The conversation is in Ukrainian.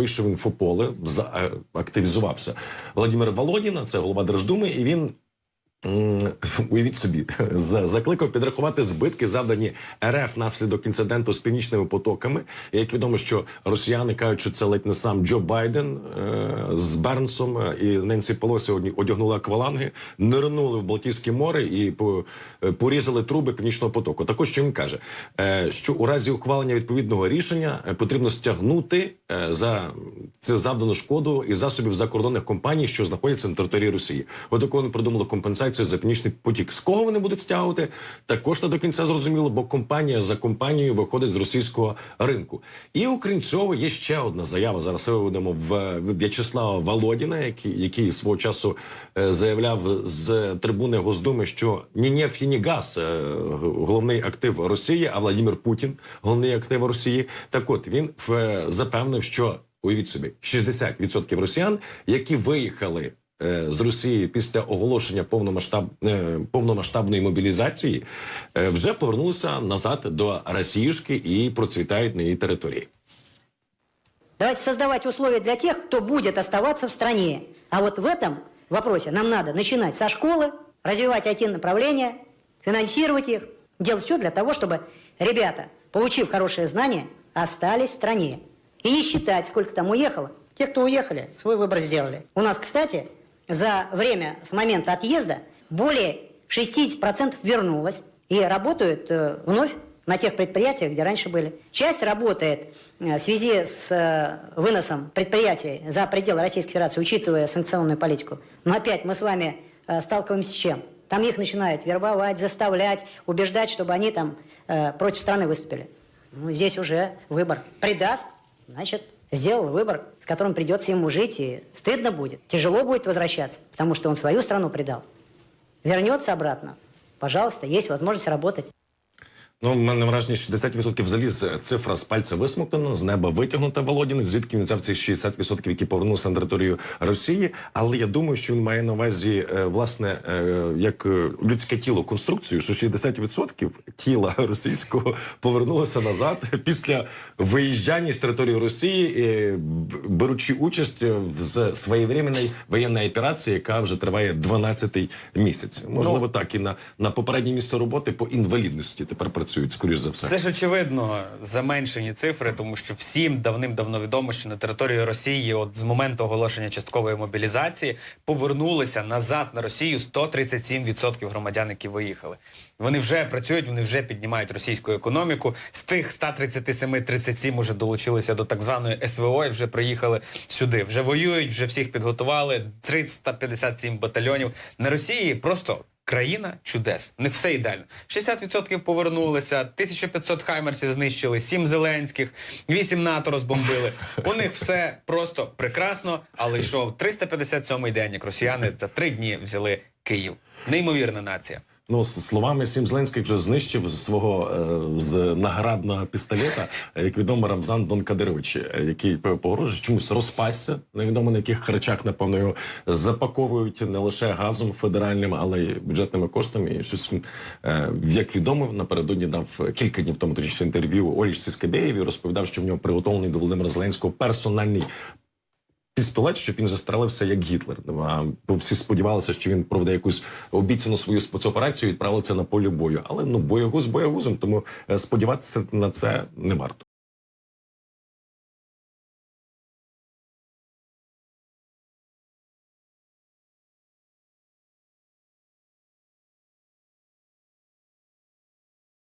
вийшов інфополе, е, активізувався Володимир Володіна, це голова Держдуми, і він. Уявіть собі, закликав підрахувати збитки, завдані РФ внаслідок інциденту з північними потоками. Як відомо, що росіяни кажуть, що це ледь не сам Джо Байден е, з Бернсом е, і Ненсі Пелосі одягнули акваланги, нирнули в Балтійське море і по, е, порізали труби північного потоку. Також що він каже, що у разі ухвалення відповідного рішення потрібно стягнути за це завдану шкоду із засобів закордонних компаній, що знаходяться на території Росії. От такого вони придумали компенсацію за північний потік. З кого вони будуть стягувати? Також не до кінця зрозуміло, бо компанія за компанією виходить з російського ринку. І окрім цього, є ще одна заява. Зараз виведемо в В'ячеслава Володіна, який, який свого часу е, заявляв з трибуни Госдуми, що ні нефть, ні газ е, головний актив Росії, а Владимир Путін головний актив Росії. Так от він е, запевнив, що уявіть собі 60% росіян, які виїхали. е, З Росії після оголошення повномасштаб, е, повномасштабної мобілізації е, вже повернулися назад до Росіюшки і процвітають на її території. Давайте создавать условия для тех, кто будет оставаться в стране. А вот в этом вопросе нам надо начинать со школы, развивать IT-направления, финансировать их, делать все для того, чтобы ребята, получив хорошие знания, остались в стране. И не считать, сколько там уехало. Те, кто уехали, свой выбор сделали. У нас, кстати, за время с момента отъезда более 60% вернулось и работают э, вновь на тех предприятиях, где раньше были. Часть работает э, в связи с э, выносом предприятий за пределы Российской Федерации, учитывая санкционную политику. Но опять мы с вами сталкиваемся с чем? Там их начинают вербовать, заставлять, убеждать, чтобы они там против страны выступили. Ну, здесь уже выбор. Предаст, значит, сделал выбор, с которым придется ему жить, и стыдно будет. Тяжело будет возвращаться, потому что он свою страну предал. Вернется обратно, пожалуйста, есть возможность работать. Ну, в мене враження 60% заліз цифра з пальця висмоктана, з неба витягнута Володіних, звідки він взяв цих 60%, які повернулися на територію Росії. Але я думаю, що він має на увазі е, власне е, як е, людське тіло конструкцію, що 60% тіла російського повернулося назад після виїжджання з території Росії, е, беручи участь в своєвременній воєнній операції, яка вже триває 12-й місяць. Можливо, так і на, на попереднє місце роботи по інвалідності тепер працюють, скоріш за все. Це ж очевидно заменшені цифри, тому що всім давним-давно відомо, що на території Росії, от з моменту оголошення часткової мобілізації, повернулися назад на Росію 137% громадян, які виїхали. Вони вже працюють, вони вже піднімають російську економіку. З тих 137 37 уже долучилися до так званої СВО і вже приїхали сюди. Вже воюють, вже всіх підготували. 357 батальйонів на Росії просто Країна чудес. не все ідеально. 60% повернулися, 1500 хаймерсів знищили, 7 зеленських, 8 НАТО розбомбили. У них все просто прекрасно, але йшов 357-й день, як росіяни за три дні взяли Київ. Неймовірна нація. Ну, словами Сім Зеленський вже знищив свого е, з наградного пістолета, е, як відомо, Рамзан Дон Кадирович, е, який погрожує чомусь розпасться. Невідомо на яких харчах, напевно, його запаковують не лише газом федеральним, але й бюджетними коштами. І щось е, як відомо, напередодні дав кілька днів тому точніше інтерв'ю Олічці Скабєєві. Розповідав, що в нього приготовлений до Володимира Зеленського персональний пістолет, щоб він застрелився як Гітлер. Бо всі сподівалися, що він проведе якусь обіцяну свою спецоперацію і відправиться на полі бою. Але ну боягуз боягузом, тому е, сподіватися на це не варто.